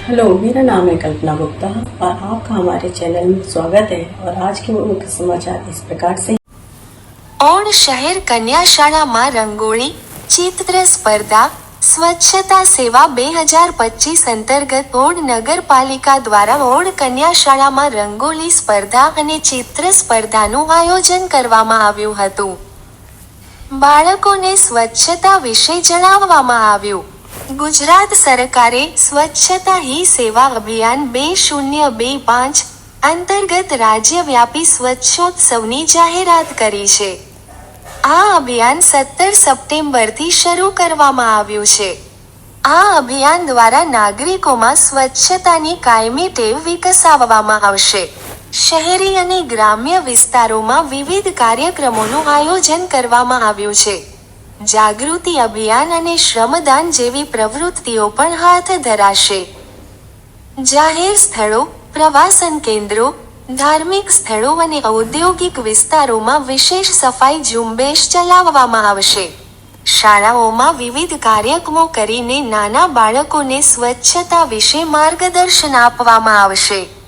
Hello मेरा नाम है कल्पना गुप्ता और आपका हमारे चैनल में स्वागत है और आज के मुख्य समाचार इस प्रकार से ઓડ શહેર કન્યા શાળામાં રંગોળી ચિત્ર સ્પર્ધા સ્વચ્છતા સેવા બે હજાર પચીસ અંતર્ગત ઓડ નગરપાલિકા દ્વારા ઓડ કન્યા શાળામાં રંગોળી સ્પર્ધા અને ચિત્ર સ્પર્ધાનું આયોજન કરવામાં આવ્યું હતું બાળકોને સ્વચ્છતા વિશે જણાવવામાં આવ્યું ગુજરાત સરકારે સ્વચ્છતા હી સેવા અભિયાન બે શૂન્ય બે પાંચ અંતર્ગત રાજ્યવ્યાપી સ્વચ્છોત્સવની જાહેરાત કરી છે. આ અભિયાન સત્તર સપ્ટેમ્બરથી શરૂ કરવામાં આવ્યું છે. આ અભિયાન દ્વારા નાગરિકોમાં સ્વચ્છતાની કાયમી ટેવ વિકસાવવામાં આવશે. શહેરી અને ગ્રામ્ય વિસ્તારોમાં વિવિધ કાર્યક્રમોનું આયોજન કરવામાં આવ્યું છે. જાગૃતિ અભિયાન અને શ્રમદાન જેવી પ્રવૃત્તિઓ પણ હાથ ધરાશે. જાહેર સ્થળો, પ્રવાસન કેન્દ્રો, ધાર્મિક સ્થળો અને ઔદ્યોગિક વિસ્તારોમાં વિશેષ સફાઈ ઝુંબેશ ચલાવવામાં આવશે. શાળાઓમાં વિવિધ કાર્યક્રમો કરીને નાના બાળકોને સ્વચ્છતા વિશે માર્ગદર્શન આપવામાં આવશે.